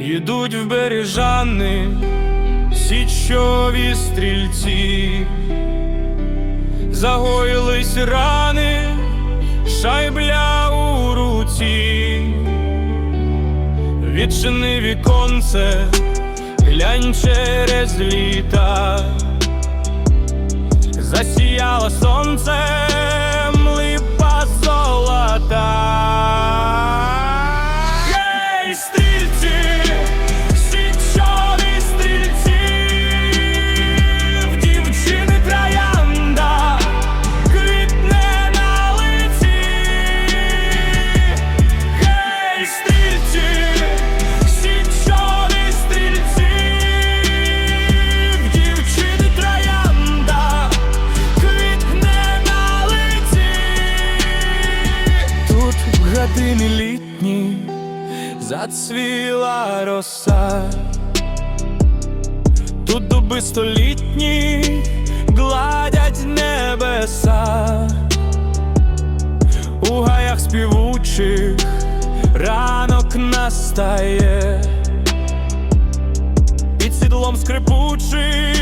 Їдуть в бережани січові стрільці, загоїлись рани, шайбля у руці, відчини віконце, глянь через літа, в години літні зацвіла роса, тут дуби столітні гладять небеса, у гаях співучих ранок настає, під сідлом скрипучих